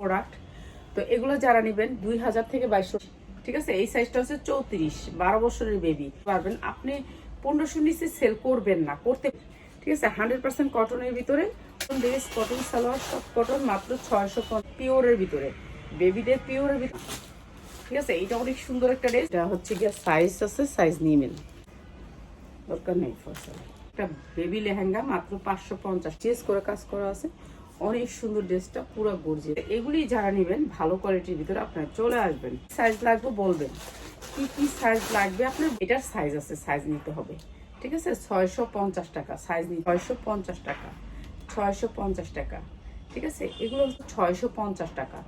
Product তো এগুলো যারা নেবেন দুই হাজার থেকে বাইশশো, ঠিক আছে? এই সাইজটা হচ্ছে চৌত্রিশ, বারো বছরের বেবি পারবেন? আপনি পনেরোশো নিচে সেল করবেন না, করতে ঠিক আছে? হান্ড্রেড পার্সেন্ট কটনের ভিতরে ড্রেস কটন সালোয়ার, সব কটন মাত্র ছয়শো পিওরের ভিতরে বেবিদের পিওরের ভিতরে, ঠিক আছে? এটা অনেক সুন্দর একটা ড্রেস এটা হচ্ছে গিয়ে সাইজ আছে সাইজ নিয়ে নিবেন দরকার নেই ফসল একটা বেবি লেহেঙ্গা মাত্র পাঁচশো পঞ্চাশ চেস করে কাজ করা আছে অনেক সুন্দর ড্রেসটা, পুরো গর্জিয়ে এগুলি যারা নেবেন, ভালো কোয়ালিটির ভিতরে আপনারা চলে আসবেন। সাইজ লাগবে বলবেন। কি কি সাইজ লাগবে আপনার? এটার সাইজ আছে সাইজ নিতে হবে। ঠিক আছে? ছয়শো পঞ্চাশ টাকা সাইজ নিতে ছয়শো পঞ্চাশ টাকা, ছয়শো পঞ্চাশ টাকা। ঠিক আছে? এগুলো হচ্ছে ছয়শো পঞ্চাশ টাকা।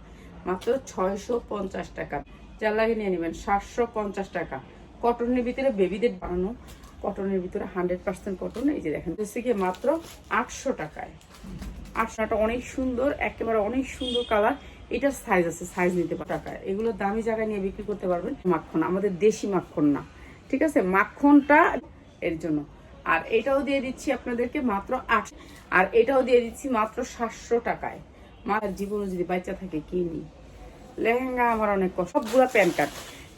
মাত্র ছয়শো পঞ্চাশ টাকা। যার লাগে নিয়ে নেবেন, সাতশো পঞ্চাশ টাকা। কটনের ভিতরে বেবিদের বানানো। কটনের ভিতরে হান্ড্রেড পার্সেন্ট কটন এই যে দেখেন হচ্ছে গিয়ে মাত্র আটশো টাকায়। আটশোটা অনেক সুন্দর, একেবারে অনেক সুন্দর কালার এটার সাইজ আছে সাইজ নিতে পারে টাকা এগুলো দামি জায়গায় নিয়ে বিক্রি করতে পারবেন। মাখন, আমাদের দেশি মাখন না। ঠিক আছে? মাখনটা এর জন্য। আর এটাও দিয়ে দিচ্ছি আপনাদেরকে মাত্র আট আর এটাও দিয়ে দিচ্ছি মাত্র সাতশো টাকায়। মার জীবনে যদি বাচ্চা থাকে কিনি লেহেঙ্গা আমার অনেক কষ্ট। সবগুলা প্যান্ট কাট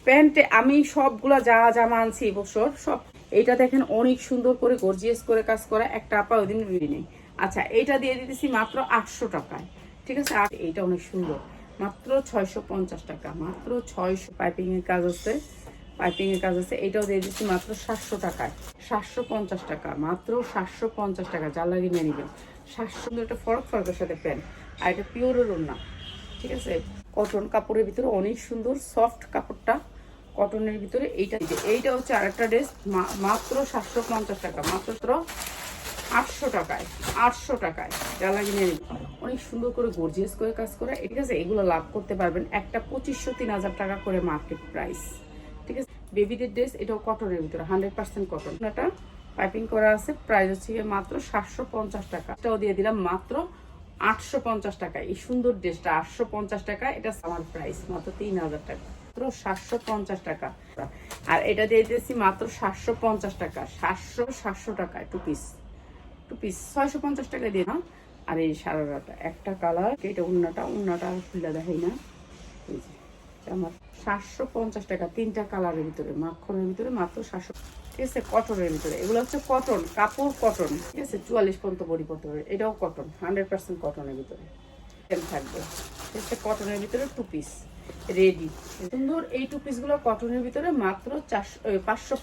প্যান্টে আমি সবগুলা যা জামা আনছি এবছর সব এটা দেখেন অনেক সুন্দর করে গর্জিয়াস করে কাজ করা। একটা আপা ওই দিন নেই। আচ্ছা এইটা দিয়ে দিতেছি মাত্র আটশো টাকায়। ঠিক আছে? আর এইটা অনেক সুন্দর। মাত্র ছয়শো পঞ্চাশ টাকা, মাত্র ছয়শো পাইপিং এর কাজ আছে পাইপিং এর কাজ আছে। এটাও দিয়ে দিচ্ছি মাত্র সাতশো টাকায়। সাতশো পঞ্চাশ টাকা, মাত্র সাতশো পঞ্চাশ টাকা যা লাগিয়ে নিয়ে নেবেন। সাতশো একটা ফরক ফরকের সাথে প্যান্ট, আর এটা পিওরের না ঠিক আছে? কটন কাপড়ের ভিতরে অনেক সুন্দর সফট কাপড়টা কটনের ভিতরে এইটা এই এইটা হচ্ছে আরেকটা ড্রেস মাত্র সাতশো পঞ্চাশ টাকা, মাত্র আটশো টাকায় আটশো টাকায়। অনেক সুন্দর করে গর্জিয়াস করে কাজ করে। ঠিক আছে, এগুলো লাভ করতে পারবেন। একটা পঁচিশশো, তিন হাজার টাকা করে মার্কেট প্রাইস ঠিক আছে, বেবিদের ড্রেস এটাও কটনের ভিতরে হান্ড্রেড পার্সেন্ট কটন এটা পাইপিং করা আছে প্রাইস হচ্ছে মাত্র সাতশো পঞ্চাশ টাকা। এটাও দিয়ে দিলাম মাত্র আটশো পঞ্চাশ টাকা। এই সুন্দর ড্রেসটা আটশো পঞ্চাশ টাকা, এটা আমার প্রাইস মাত্র তিন হাজার টাকা। মাত্র সাতশো পঞ্চাশ টাকা। আর এটা দিয়ে দিয়েছি মাত্র সাতশো পঞ্চাশ টাকা, সাতশো সাতশো টাকা টু পিস টু পিস ছয়শো পঞ্চাশ টাকা দিয়ে আর এই সারাটা, একটা কালার এটা উন্নাটা উন্নাটা আর খুলে দেখাই না। এই যে আমার সাতশো পঞ্চাশ টাকা, তিনটা কালারের ভিতরে, মাখনের ভিতরে মাত্র সাতশো। ঠিক আছে কটনের ভিতরে। এগুলো হচ্ছে কটন কাপড় কটন ঠিক আছে, চুয়াল্লিশ পর্যন্ত বডি পড়তে এটাও কটন হান্ড্রেড পার্সেন্ট কটনের ভিতরে। থাকবে। ঠিক আছে কটনের ভিতরে টু পিস রেডি সুন্দর, এই টু পিসগুলো কটনের ভিতরে মাত্র চারশো পাঁচশো